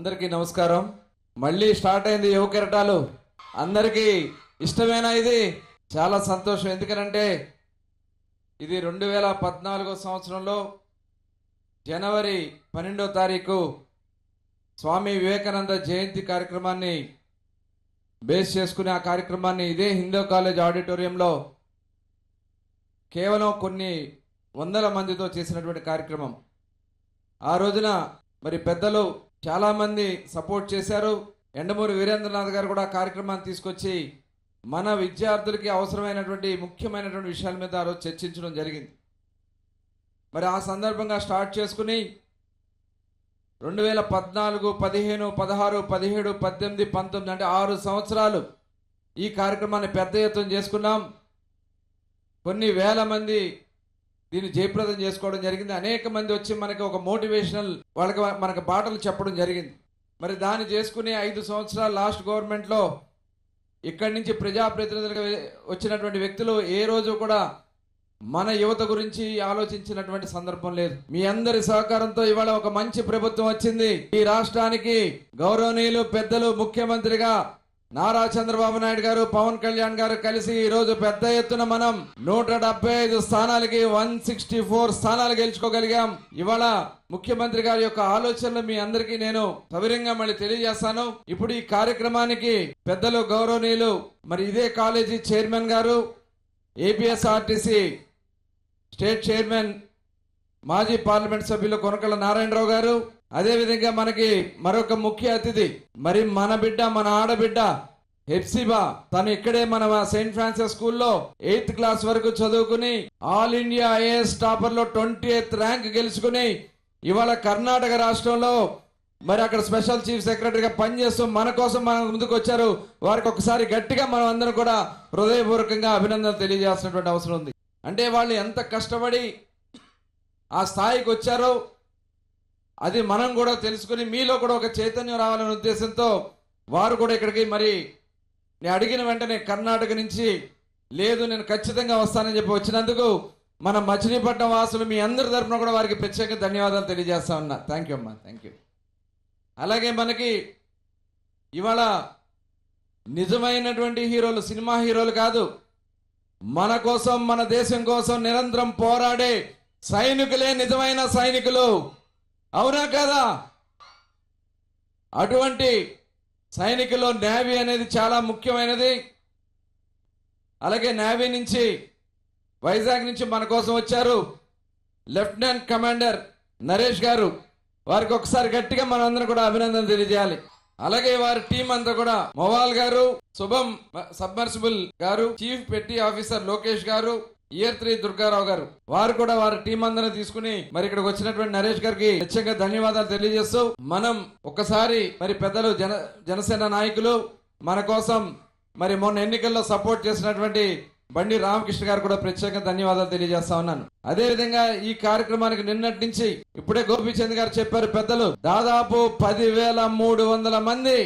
అందరికీ నమస్కారం. మళ్ళీ స్టార్ట్ అయింది యువ కెరటాలు. అందరికీ ఇష్టమైన ఇది? చాలా సంతోషం. ఎందుకనంటే ఇది రెండు వేల పద్నాలుగో సంవత్సరంలో జనవరి పన్నెండో తారీఖు స్వామి వివేకానంద జయంతి కార్యక్రమాన్ని బేస్ చేసుకుని ఆ కార్యక్రమాన్ని ఇదే హిందూ కాలేజ్ ఆడిటోరియంలో కేవలం కొన్ని వందల మందితో చేసినటువంటి కార్యక్రమం. ఆ రోజున మరి పెద్దలు చాలామంది సపోర్ట్ చేశారు. ఎండమూరి వీరేంద్రనాథ్ గారు కూడా కార్యక్రమాన్ని తీసుకొచ్చి మన విద్యార్థులకి అవసరమైనటువంటి ముఖ్యమైనటువంటి విషయాల మీద ఆ రోజు చర్చించడం జరిగింది. మరి ఆ సందర్భంగా స్టార్ట్ చేసుకుని రెండు వేల పద్నాలుగు పదిహేను పదహారు పదిహేడు పద్దెనిమిది పంతొమ్మిది అంటే ఆరు సంవత్సరాలు ఈ కార్యక్రమాన్ని పెద్ద ఎత్తున చేసుకున్నాం. కొన్ని వేల మంది దీన్ని జయప్రదం చేసుకోవడం జరిగింది. అనేక మంది వచ్చి మనకి ఒక మోటివేషనల్ వాళ్ళకి మనకు బాటలు చెప్పడం జరిగింది. మరి దాన్ని చేసుకుని ఐదు సంవత్సరాలు లాస్ట్ గవర్నమెంట్లో ఇక్కడి నుంచి ప్రజాప్రతినిధులుగా వచ్చినటువంటి వ్యక్తులు ఏ రోజు కూడా మన యువత గురించి ఆలోచించినటువంటి సందర్భం లేదు. మీ అందరి సహకారంతో ఇవాళ ఒక మంచి ప్రభుత్వం వచ్చింది. ఈ రాష్ట్రానికి గౌరవనీయులు పెద్దలు ముఖ్యమంత్రిగా నారా చంద్రబాబు నాయుడు గారు పవన్ కళ్యాణ్ గారు కలిసి ఈ రోజు పెద్ద ఎత్తున మనం నూట డెబ్బై ఐదు స్థానాలకి వన్ సిక్స్టీ ఫోర్ స్థానాలు గెలుచుకోగలిగాం. ఇవాళ ముఖ్యమంత్రి గారి యొక్క ఆలోచనలు మీ అందరికీ నేను సవిరంగా మళ్ళీ తెలియజేస్తాను. ఇప్పుడు ఈ కార్యక్రమానికి పెద్దలు గౌరవనీయులు మరి ఇదే కాలేజీ చైర్మన్ గారు ఏపీఎస్ఆర్టీసీ స్టేట్ చైర్మన్ మాజీ పార్లమెంట్ సభ్యులు కొనకళ్ళ నారాయణరావు గారు అదేవిధంగా మనకి మరొక ముఖ్య అతిథి మరి మన బిడ్డ మన ఆడబిడ్డ హెప్సిబా తను ఇక్కడే మన సెయింట్ ఫ్రాన్సిస్ స్కూల్లో ఎయిత్ క్లాస్ వరకు చదువుకుని ఆల్ ఇండియా ఐఏఎస్ టాపర్లో ట్వంటీ ఎయిత్ ర్యాంక్ గెలుచుకుని ఇవాళ కర్ణాటక రాష్ట్రంలో మరి అక్కడ స్పెషల్ చీఫ్ సెక్రటరీగా పనిచేస్తూ మన కోసం మన ముందుకు వచ్చారు. వారికి ఒకసారి గట్టిగా మనం అందరం కూడా హృదయపూర్వకంగా అభినందన తెలియజేస్తున్నటువంటి అవసరం ఉంది. అంటే వాళ్ళు ఎంత కష్టపడి ఆ స్థాయికి వచ్చారో అది మనం కూడా తెలుసుకుని మీలో కూడా ఒక చైతన్యం రావాలనే ఉద్దేశంతో వారు కూడా ఇక్కడికి మరి నేను అడిగిన వెంటనే కర్ణాటక నుంచి లేదు నేను ఖచ్చితంగా వస్తానని చెప్పి వచ్చినందుకు మన మచిలీపట్నం వాసులు మీ అందరి తరఫున కూడా వారికి ప్రత్యేక ధన్యవాదాలు తెలియజేస్తా ఉన్నా. థ్యాంక్ యూ అమ్మా. థ్యాంక్ యూ అలాగే మనకి ఇవాళ నిజమైనటువంటి హీరోలు సినిమా హీరోలు కాదు మన కోసం మన దేశం కోసం నిరంతరం పోరాడే సైనికులే నిజమైన సైనికులు. అవునా కదా? అటువంటి సైనికుల్లో నేవీ అనేది చాలా ముఖ్యమైనది. అలాగే నేవీ నుంచి వైజాగ్ నుంచి మన కోసం వచ్చారు లెఫ్టినెంట్ కమాండర్ నరేష్ గారు. వారికి ఒకసారి గట్టిగా మనందరం కూడా అభినందన తెలియజేయాలి. అలాగే వారి టీం అంతా కూడా మొవాల్ గారు శుభం సబ్మర్సిబుల్ గారు చీఫ్ పెట్టి ఆఫీసర్ లోకేష్ గారు ఇయర్ త్రీ దుర్గారావు గారు. వారు కూడా వారి టీం అందరిని తీసుకుని మరి ఇక్కడికి వచ్చినటువంటి నరేష్ గారికి ప్రత్యేకంగా ధన్యవాదాలు తెలియజేస్తూ మనం ఒకసారి మరి పెద్దలు జన జనసేన నాయకులు మన కోసం మరి మొన్న ఎన్నికల్లో సపోర్ట్ చేసినటువంటి బండి రామకృష్ణ గారు కూడా ప్రత్యేకంగా ధన్యవాదాలు తెలియజేస్తా ఉన్నాను. అదే విధంగా ఈ కార్యక్రమానికి నిన్నటి నుంచి ఇప్పుడే గోపీచంద్ గారు చెప్పారు పెద్దలు దాదాపు పదివేల మూడు వందల మంది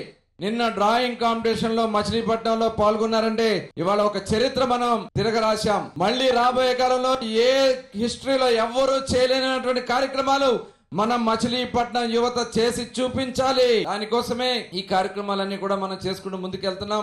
నిన్న డ్రాయింగ్ కాంపిటీషన్లో మచిలీపట్నంలో పాల్గొన్నారంటే ఇవాళ ఒక చరిత్ర మనం తిరగరాశాం. మళ్ళీ రాబోయే కాలంలో ఏ హిస్టరీలో ఎవ్వరూ చేయలేనటువంటి కార్యక్రమాలు మనం మచిలీపట్నం యువత చేసి చూపించాలి. దానికోసమే ఈ కార్యక్రమాలన్నీ కూడా మనం చేసుకుంటూ ముందుకెళ్తున్నాం.